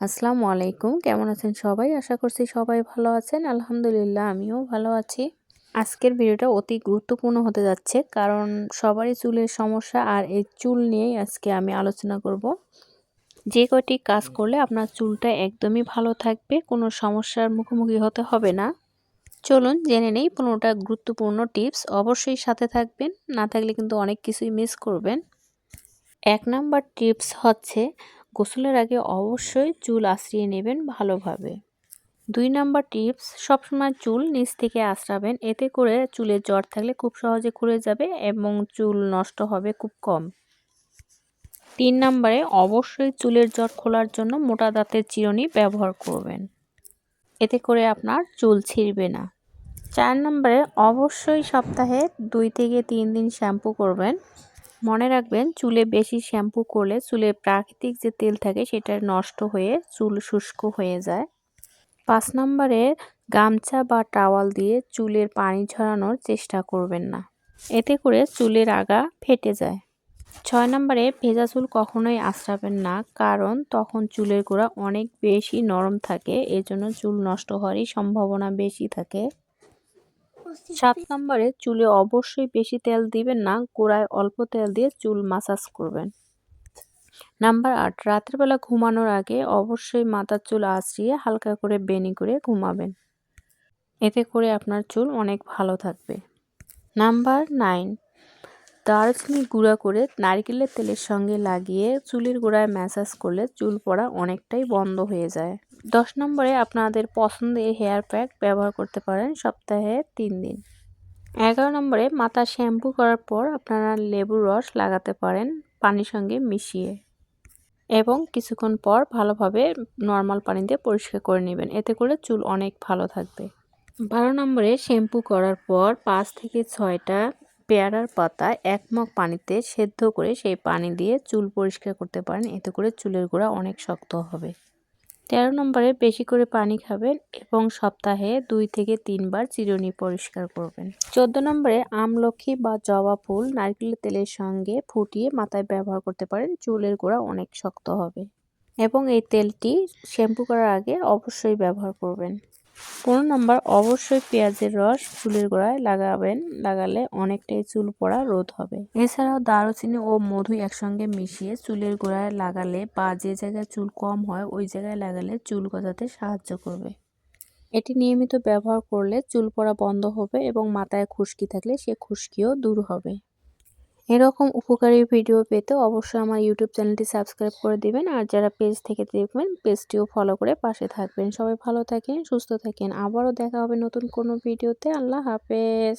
আসসালামু আলাইকুম। কেমন আছেন সবাই? আশা করছি সবাই ভালো আছেন। আলহামদুলিল্লাহ, আমিও ভালো আছি। আজকের ভিডিওটা অতি গুরুত্বপূর্ণ হতে যাচ্ছে, কারণ সবারই চুলের সমস্যা আর এই চুল নিয়েই আজকে আমি আলোচনা করব। যে কয়টি কাজ করলে আপনার চুলটা একদমই ভালো থাকবে, কোনো সমস্যার মুখোমুখি হতে হবে না। চলুন জেনে নেই পনেরোটা গুরুত্বপূর্ণ টিপস। অবশ্যই সাথে থাকবেন, না থাকলে কিন্তু অনেক কিছুই মিস করবেন। এক নাম্বার টিপস হচ্ছে গোসলের আগে অবশ্যই চুল আশ্রিয়ে নেবেন ভালোভাবে। দুই নাম্বার টিপস, সবসময় চুল নিচ থেকে আশ্রাবেন এতে করে চুলের জ্বর থাকলে খুব সহজে খুলে যাবে এবং চুল নষ্ট হবে খুব কম। তিন নম্বরে, অবশ্যই চুলের জট খোলার জন্য মোটা দাঁতের চিরুনি ব্যবহার করবেন। এতে করে আপনার চুল ছিঁড়বে না। চার নম্বরে, অবশ্যই সপ্তাহে দুই থেকে তিন দিন শ্যাম্পু করবেন। মনে রাখবেন, চুলে বেশি শ্যাম্পু করলে চুলে প্রাকৃতিক যে তেল থাকে সেটা নষ্ট হয়ে চুল শুষ্ক হয়ে যায়। পাঁচ নম্বরে গামছা বা টাওয়াল দিয়ে চুলের পানি ঝরানোর চেষ্টা করবেন না। এতে করে চুলের আগা ফেটে যায়। ছয় নম্বরে, ভেজা চুল কখনোই আশ্রাবেন না, কারণ তখন চুলের গোড়া অনেক বেশি নরম থাকে, এজন্য চুল নষ্ট হওয়ারই সম্ভাবনা বেশি থাকে। সাত নম্বরে চুলে অবশ্যই বেশি তেল দিবেন না গোড়ায় অল্প তেল দিয়ে চুল মাসাজ করবেন। নাম্বার আট রাতের বেলা ঘুমানোর আগে অবশ্যই মাথার চুল আঁচড়িয়ে হালকা করে বেনি করে ঘুমাবেন। এতে করে আপনার চুল অনেক ভালো থাকবে। নাম্বার নাইন দারচিনি গুঁড়া করে নারকেলের তেলের সঙ্গে লাগিয়ে চুলের গোড়ায় ম্যাসাজ করলে চুল পড়া অনেকটাই বন্ধ হয়ে যায়। দশ নম্বরে আপনাদের পছন্দের হেয়ার প্যাক ব্যবহার করতে পারেন সপ্তাহে তিন দিন। এগারো নম্বরে মাথা শ্যাম্পু করার পর আপনারা লেবুর রস লাগাতে পারেন পানির সঙ্গে মিশিয়ে এবং কিছুক্ষণ পর ভালোভাবে নর্মাল পানি দিয়ে পরিষ্কার করে নেবেন। এতে করে চুল অনেক ভালো থাকবে। বারো নম্বরে শ্যাম্পু করার পর পাঁচ থেকে ছয়টা পেয়ারার পাতা এক মগ পানিতে সেদ্ধ করে সেই পানি দিয়ে চুল পরিষ্কার করতে পারেন। এতে করে চুলের গোড়া অনেক শক্ত হবে। তেরো নম্বরে বেশি করে পানি খাবেন এবং সপ্তাহে দুই থেকে তিনবার চিরুনি পরিষ্কার করবেন। চোদ্দ নম্বরে আমলক্ষী বা জবা ফুল নারকেলের তেলের সঙ্গে ফুটিয়ে মাথায় ব্যবহার করতে পারেন। চুলের গোড়া অনেক শক্ত হবে। এবং এই তেলটি শ্যাম্পু করার আগে অবশ্যই ব্যবহার করবেন। পনেরো নাম্বার অবশ্যই পেঁয়াজের রস চুলের গোড়ায় লাগাবেন, লাগালে অনেকটাই চুল পড়া রোধ হবে। এছাড়াও দারুচিনি ও মধু একসঙ্গে মিশিয়ে চুলের গোড়ায় লাগালে বা যে জায়গায় চুল কম হয়, ওই জায়গায় লাগালে চুল গজাতে সাহায্য করবে। এটি নিয়মিত ব্যবহার করলে চুল পড়া বন্ধ হবে এবং মাথায় খুশকি থাকলে সে খুশকিও দূর হবে। এরকম উপকারী ভিডিও পেতে অবশ্যই আমার ইউটিউব চ্যানেলটি সাবস্ক্রাইব করে দিবেন। আর যারা পেজ থেকে দেখবেন পেজটিও ফলো করে পাশে থাকবেন। সবাই ভালো থাকেন, সুস্থ থাকেন। আবারও দেখা হবে নতুন কোনো ভিডিওতে আল্লাহ হাফেজ।